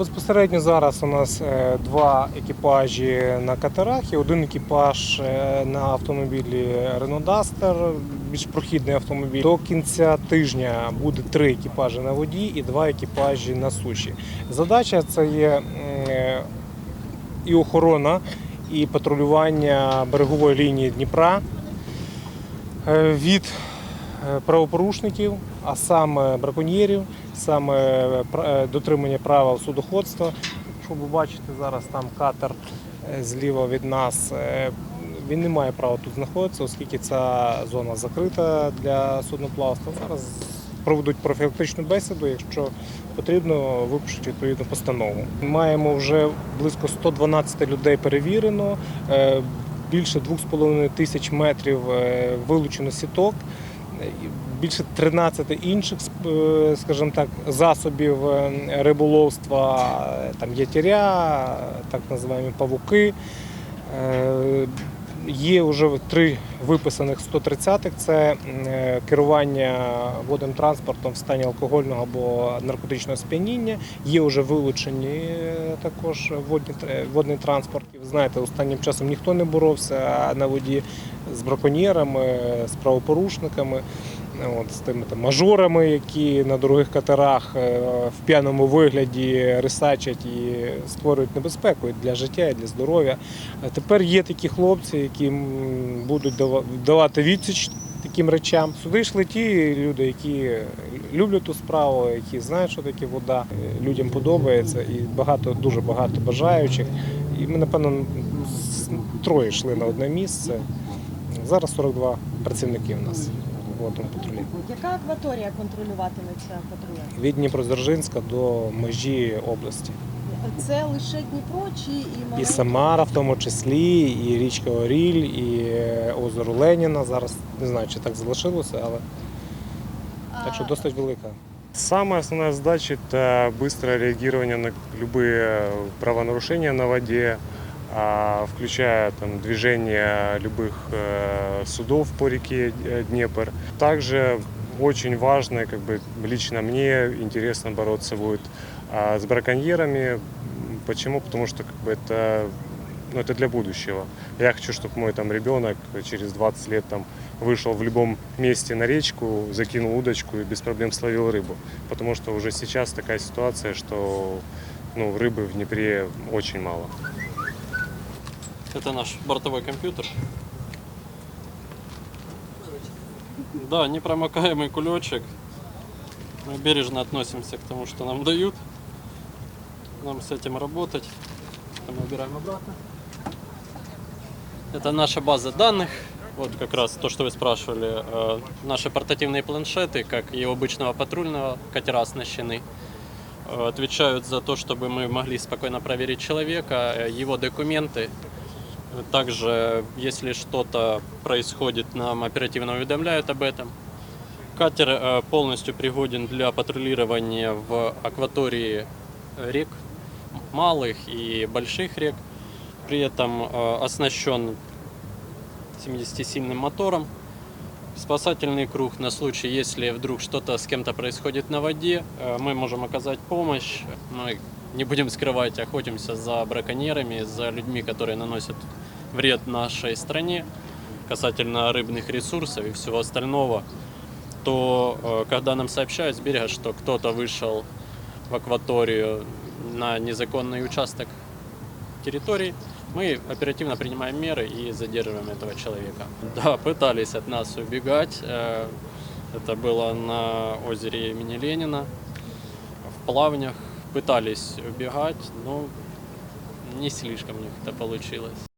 безпосередньо зараз у нас е, два екіпажі на катерах і один екіпаж е, на автомобілі Renault Duster, більш прохідний автомобіль. До кінця тижня буде три екіпажі на воді і два екіпажі на суші. Задача це є і охорона, і патрулювання берегової лінії Дніпра е, від правопорушників, а саме браконьєрів, саме пра- е, дотримання правил судоходства. Якщо ви бачите, зараз там катер е, зліва від нас. е, Він не має права тут знаходитися, оскільки ця зона закрита для судноплавства. Зараз проведуть профілактичну бесіду. Якщо потрібно, випишуть відповідну постанову. Маємо вже близько 112 людей перевірено, е, більше 2,5 тисяч метрів е, вилучено сіток. Е, Більше 13 інших, е, скажімо так, засобів е, риболовства, е, там ятіря, так називаємо павуки. Е, Є вже три виписаних 130-х. Це е, керування водним транспортом в стані алкогольного або наркотичного сп'яніння. Є вже вилучені е, також водні, тр- водний транспорт. Ви знаєте, останнім часом ніхто не боровся на воді з браконьєрами, з правопорушниками. От, з тими там мажорами, які на дорогих катерах е, в п'яному вигляді рисачать і створюють небезпеку і для життя, і для здоров'я. А тепер є такі хлопці, які будуть давати відсіч таким речам. Сюди йшли ті люди, які люблять ту справу, які знають, що таке вода. Е, Людям подобається і багато, дуже багато бажаючих. І ми, напевно, троє йшли на одне місце. Зараз 42 працівники в нас в водному патрулі. Яка акваторія контролюватиметься патрулем? Від Дніпродзержинська до межі області. Це лише Дніпро чи і І маленькі? Самара, в тому числі, і річка Оріль, і е, озеро Леніна. Зараз не знаю, чи так залишилося, але так що А, досить велика. Самая основная задача – это быстрое реагирование на любые правонарушения на воде, а, включая там, движение любых э, судов по реке э, Днепр. Также очень важно, как бы лично мне интересно бороться будет а, с браконьерами. М, Почему? Потому что как бы, это, ну, это для будущего. Я хочу, чтобы мой там, ребенок через 20 лет там, вышел в любом месте на речку, закинул удочку и без проблем словил рыбу. Потому что уже сейчас такая ситуация, что ну, рыбы в Днепре очень мало. Это наш бортовой компьютер. Да, непромокаемый кулечек. Мы бережно относимся к тому, что нам дают. Нам с этим работать. Это мы убираем обратно. Это наша база данных. Вот как раз то, что вы спрашивали. Э, Наши портативные планшеты, как и у обычного патрульного, катера оснащены. э, Отвечают за то, чтобы мы могли спокойно проверить человека, э, его документы, также, если что-то происходит, нам оперативно уведомляют об этом. Катер э, полностью пригоден для патрулирования в акватории э, рек, малых и больших рек. При этом э, оснащен 70-сильным мотором. Спасательный круг на случай, если вдруг что-то с кем-то происходит на воде, мы можем оказать помощь. Мы не будем скрывать, охотимся за браконьерами, за людьми, которые наносят вред нашей стране касательно рыбных ресурсов и всего остального, то э, когда нам сообщают с берега, что кто-то вышел в акваторию на незаконный участок территории, мы оперативно принимаем меры и задерживаем этого человека. Да, пытались от нас убегать. э, Это было на озере имени Ленина, в плавнях. Пытались убегать, но не слишком у них это получилось.